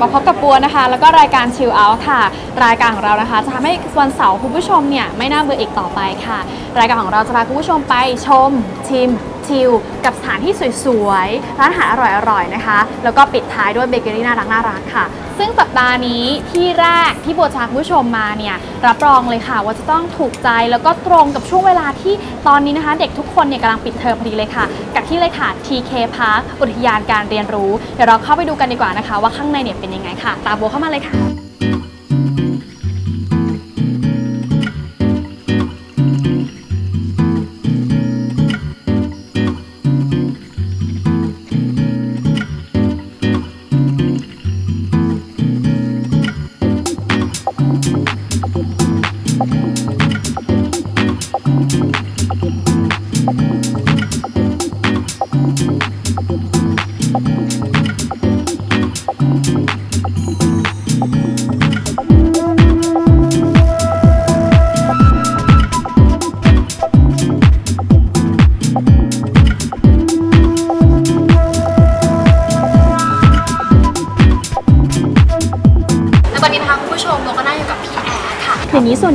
มกลับมาพบกับปัวนะคะ แล้วก็รายการ Chill Out ค่ะ รายการของเรานะคะ จะทำให้วันเสาร์คุณผู้ชมเนี่ยไม่น่าเบื่ออีกต่อไปค่ะ รายการของเราจะพาคุณผู้ชมไปชมชิม ชิลกับสถานที่สวยๆ ร้านอาหารอร่อยๆ นะคะ แล้วก็ปิดท้ายด้วยเบเกอรี่น่ารักน่ารักค่ะ ซึ่งสัปดาห์นี้ที่แรกที่บัวจะพาคุณผู้ชมมาเนี่ยรับรองเลยค่ะ ว่าจะต้องถูกใจแล้วก็ตรงกับช่วงเวลาที่ตอนนี้นะคะ เด็กทุกคนเนี่ยกำลังปิดเทอมพอดีเลยค่ะ กับที่เลยค่ะ TK Park อุทยานการเรียนรู้ เดี๋ยวเราเข้าไปดูกันดีกว่านะคะ ว่าข้างในเนี่ยเป็นยังไงค่ะ ตามบัวเข้ามาเลยค่ะ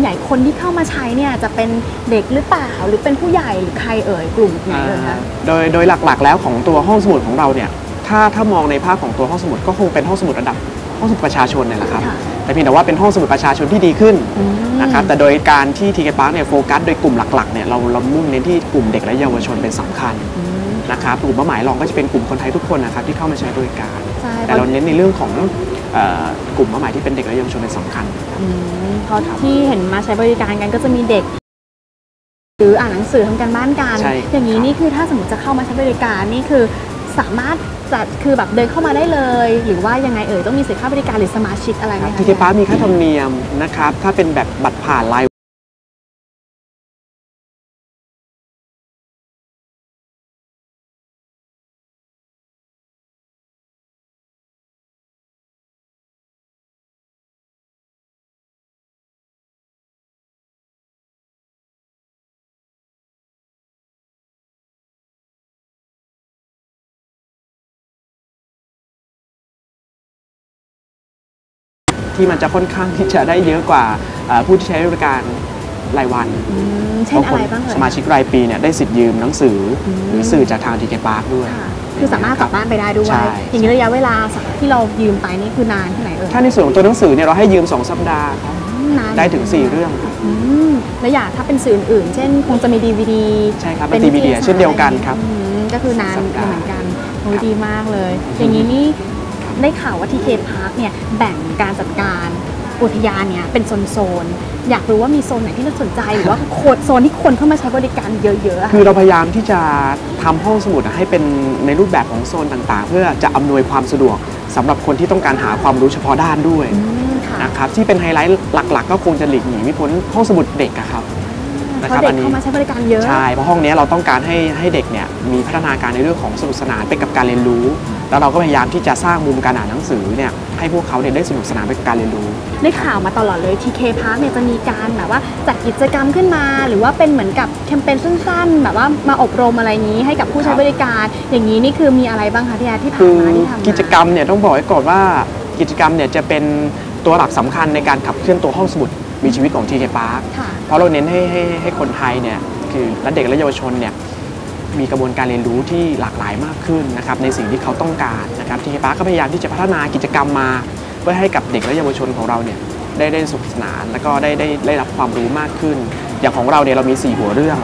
ใหญ่คนที่เข้ามาใช้เนี่ยจะเป็นเด็กหรือเปล่าหรือเป็นผู้ใหญ่หรือใครเอ่ยกลุ่มไหนเอ่ยคะโดยโดยหลักๆแล้วของตัวห้องสมุดของเราเนี่ยถ้าถ้ามองในภาพของตัวห้องสมุดก็คงเป็นห้องสมุดระดับห้องสมุดประชาชนเนี่ยแหละครับค่ะแต่เพียงแต่ว่าเป็นห้องสมุดประชาชนที่ดีขึ้นอืมนะครับแต่โดยการที่ทีเกพาร์คเนี่ยโฟกัสโดยกลุ่มหลักๆเนี่ยเราเรามุ่งเน้นที่กลุ่มเด็กและเยาวชนเป็นสำคัญ นะครับกลุ่มเป้าหมายรองก็จะเป็นกลุ่มคนไทยทุกคนนะครับที่เข้ามาใช้บริการ ใช่แต่เราเน้นในเรื่องของเอ่อกลุ่มเป้าหมายที่เป็นเด็กและเยาวชนเป็นสำคัญ อืมเพราะที่เห็นมาใช้บริการกันก็จะมีเด็ก หรืออ่านหนังสือทำการบ้านกัน ใช่อย่างนี้ครับ นี่คือถ้าสมมติจะเข้ามาใช้บริการนี่คือสามารถจะคือแบบเดินเข้ามาได้เลย หรือว่ายังไงเอ่ยต้องมีสิทธิค่าบริการหรือสมาชิกอะไรไหมคะ ทีเกพาร์คมีค่าธรรมเนียมนะครับถ้าเป็นแบบบัตรผ่านราย ที่มันจะค่อนข้างที่จะได้เยอะกว่าเอ่อผู้ที่ใช้บริการรายวันอืมเช่นอะไรบ้างคเอ่ยสมาชิกรายปีเนี่ยได้สิทธิ์ยืมหนังสืออมหรือสื่อจากทางทีเกพาร์คด้วยค่ะคือสามารถกลับบ้านไปได้ด้วยใช่อย่างนี้ระยะเวลาที่เรายืมไปนี่คือนานแค่ไหนเอ่ยถ้าในส่วนของตัวหนังสือเนี่ยเราให้ยืม 2 สัปดาห์ครับนานได้ถึง 4 เรื่องครับอืมแล้วอย่างถ้าเป็นสื่ออื่นๆเช่น คงจะมี DVD ใช่ครับเป็น DVD เช่นเดียวกันครับอืมก็คือนานสัปดาห์เหมือนกันโอ้ยครับดีมากเลย อย่างนี้นี่ ได้ข่าวว่าที่เคพาร์คเนี่ยแบ่งการจัดการอุทยานเนี่ยเป็นโซนๆ อยากรู้ว่ามีโซนไหนที่น่าสนใจ หรือว่าโคดโซนที่คนเข้ามาใช้บริการเยอะๆอะคือเราพยายามที่จะทำห้องสมุดให้เป็นในรูปแบบของโซนต่างๆ เพื่อจะอำนวยความสะดวกสำหรับคนที่ต้องการหาความรู้เฉพาะด้านด้วยอืมค่ะนะครับที่เป็นไฮไลท์หลักๆ ก็คงจะหลีกหนีไม่พ้นห้องสมุดเด็กอะครับเพราะเด็กเข้ามาใช้บริการเยอะใช่เพราะห้องนี้เราต้องการให้ให้เด็กเนี่ยมีพัฒนาการในเรื่องของสนุกสนานไปกับการเรียนรู้ แล้วเราก็พยายามที่จะสร้างมุมการอ่านหนังสือเนี่ยให้พวกเขาเนี่ยได้สนุกสนานไปกับการเรียนรู้ ได้ข่าวมาตลอดเลย TK Park เนี่ยจะมีการแบบว่าจัดกิจกรรมขึ้นมา หรือว่าเป็นเหมือนกับแคมเปญสั้นๆ แบบว่ามาอบรมอะไรอย่างนี้ให้กับผู้ใช้ครับบริการ อย่างนี้นี่คือมีอะไรบ้างคะพี่แอร์ที่ผ่าคืนอมาที่ทำมากิจกรรมเนี่ยต้องบอกไว้ก่อนว่ากิจกรรมเนี่ยจะเป็นตัวหลักสำคัญในการขับเคลื่อนตัวห้องสมุดมีชีวิตของ TK Park ค่ะเพราะเราเน้นให้ให้ให้คนไทยเนี่ยคือและเด็กและเยาวชนเนี่ย มีกระบวนการเรียนรู้ที่หลากหลายมากขึ้นนะครับในสิ่งที่เขาต้องการนะครับทีเคปาร์ก็พยายามที่จะพัฒนากิจกรรมมา เพื่อให้กับเด็กและเยาวชนของเราเนี่ยได้ได้สนุขสนานแล้วก็ได้ได้ได้รับความรู้มากขึ้น อย่างของเราเนี่ยเรามี 4 หัวเรื่อง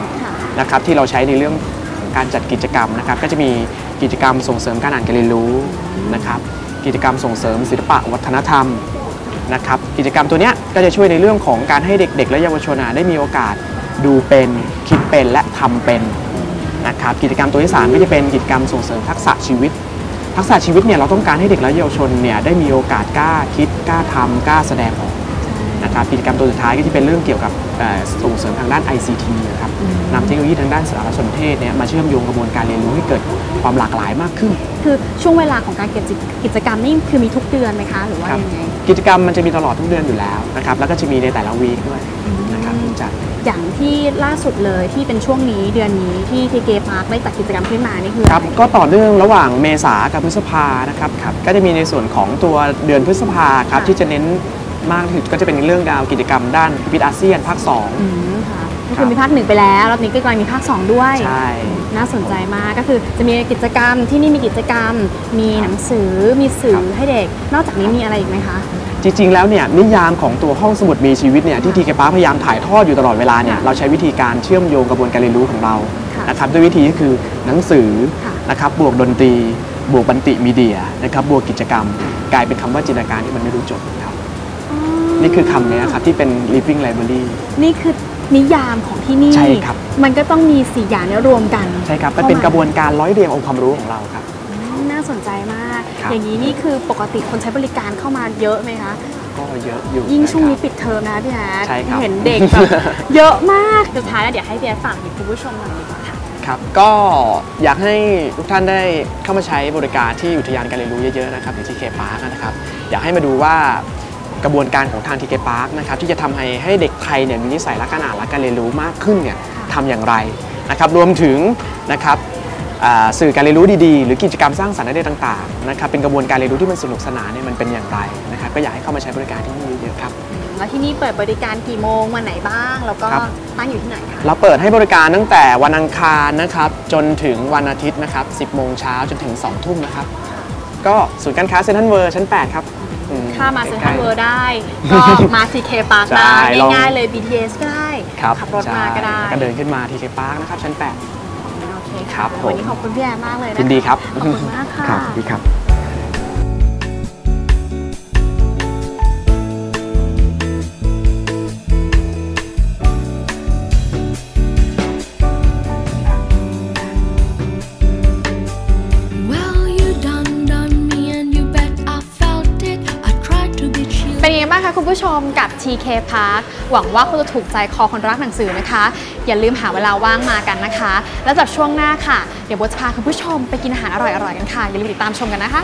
นะครับที่เราใช้ในเรื่องของการจัดกิจกรรมนะครับก็จะมีกิจกรรมส่งเสริมการอ่านการเรียนรู้นะครับกิจกรรมส่งเสริมศิลปะวัฒนธรรมนะครับกิจกรรมตัวเนี้ยก็จะช่วยในเรื่องของการให้เด็ก ๆ และเยาวชนได้มีโอกาสดูเป็นคิดเป็นและทำเป็น นะครับกิจกรรมตัวที่สามก็จะเป็นกิจกรรมส่งเสริมทักษะชีวิต ทักษะชีวิตเนี่ยเราต้องการให้เด็กและเยาวชนเนี่ยได้มีโอกาสกล้าคิดกล้าทำกล้าแสดงออก นะครับกิจกรรมตัวสุดท้ายก็จะเป็นเรื่องเกี่ยวกับเอ่อส่งเสริมทางด้าน ICT นะครับนำเทคโนโลยีทางด้านสารสนเทศเนี่ยมาเชื่อมโยงกระบวนการเรียนรู้ให้เกิดความหลากหลายมากขึ้น คือช่วงเวลาของการเก็บกิจกรรมนี่คือมีทุกเดือนไหมคะ หรือว่าครับยังไงกิจกรรมมันจะมีตลอดทุกเดือนอยู่แล้วนะครับแล้วก็จะมีในแต่ละวีคด้วยนะครับที่จัดอย่างที่ล่าสุดเลยที่เป็นช่วงนี้เดือนนี้ที่ทีเกพาร์คได้จัดกิจกรรมขึ้นมานี่คือครับอะไรก็ต่อเนื่องระหว่างเมษากับพฤษภานะครับครับก็จะมีในส่วนของตัวเดือนพฤษภาครับที่จะเน้น มากที่สุดก็จะเป็นเรื่องดาวกิจกรรมด้านพิพิธอาเซียนภาคสอง อืมค่ะก็คือมีภาคหนึ่งไปแล้วรอบนี้ก็กำลังมีภาค2ด้วย ใช่ น่าสนใจมากก็คือจะมีกิจกรรมที่นี่มีกิจกรรม มีหนังสือมีสื่อให้เด็ก นอกจากนี้มีอะไรอีกไหมคะ จริงๆ แล้วเนี่ยนิยามของตัวห้องสมุดมีชีวิตเนี่ยที่ทีเคป้าพยายามถ่ายทอดอยู่ตลอดเวลาเนี่ยค่ะเราใช้วิธีการเชื่อมโยงกระบวนการเรียนรู้ของเราค่ะนะครับด้วยวิธีก็คือหนังสือค่ะนะครับบวกดนตรี บวกบันติมีเดียนะครับบวกกิจกรรม กลายเป็นคำว่าจินตนาการที่มันไม่รู้จบครับ นี่คือคำเนี้ยครับที่เป็น living library นี่คือนิยามของที่นี่ ใช่ครับ มันก็ต้องมีสี่อย่างเนี้รวมกันใช่ครับมันเป็นกระบวนการร้อยเรียงองค์ความรู้ของเราครับ อืมน่าสนใจมาก ครับ อย่างนี้นี่คือปกติคนใช้บริการเข้ามาเยอะไหมคะ ก็เยอะอยู่ยิ่งช่วงนี้ะครับ ปิดเทอมนะพี่แอดใช่ครับ เห็นเด็กแบบเยอะมากสุดท้ายแล้วเดี๋ยวให้พี่แอดฝากถึงคุณผู้ชมหน่อยดีกว่าค่ะ ครับก็อยากให้ทุกท่านได้เข้ามาใช้บริการที่อุทยานการเรียนรู้เยอะๆนะครับที่ทีเคพาร์คนะครับ อยากให้มาดูว่า กระบวนการของทางทีเคพาร์คนะครับที่จะทำให้ให้เด็กไทยเนี่ยมีนิสัยรักการอ่านและการเรียนรู้มากขึ้นเนี่ยทำอย่างไรนะครับรวมถึงนะครับอ่าสื่อการเรียนรู้ดีๆ หรือกิจกรรมสร้างสรรค์อะไรต่างๆนะครับเป็นกระบวนการเรียนรู้ที่มันสนุกสนานเนี่ยมันเป็นอย่างไรนะครับก็อยากให้เข้ามาใช้บริการที่นี่เยอะๆครับแล้วที่นี่เปิดบริการกี่โมงวันไหนบ้าง แล้วก็ครับตั้งอยู่ที่ไหนคะเราเปิดให้บริการตั้งแต่วันอังคารนะครับจนถึงวันอาทิตย์นะครับ10โมงเช้าจนถึง2ทุ่มนะครับก็ศูนย์การค้าเซ็นทรัลเวิร์ชั้น 8 ครับอื ถ้ามาเซ็นทรัลใกล้ๆเวิร์ได้ ก็มาทีเคปาร์คใช่ได้ลอง ง่ายๆเลย BTS ก็ได้ ครับขับรถมาก็ได้ใช่แล้วก็เดินขึ้นมาที่เคปาร์คนะครับชั้นโอเคครัค่ะบผม วันนี้ขอบคุณพี่แอร์มากเลย8นะยินดีครับ ขอบคุณมากค่ะ ครับดีครับ บ้างคะคุณผู้ชมกับ TK Park หวังว่าคุณจะถูกใจคอคนรักหนังสือนะคะ อย่าลืมหาเวลาว่างมากันนะคะ แล้วจากช่วงหน้าค่ะ เดี๋ยวโบทจะพาคุณผู้ชมไปกินอาหารอร่อยๆกันค่ะ อย่าลืมติดตามชมกันนะคะ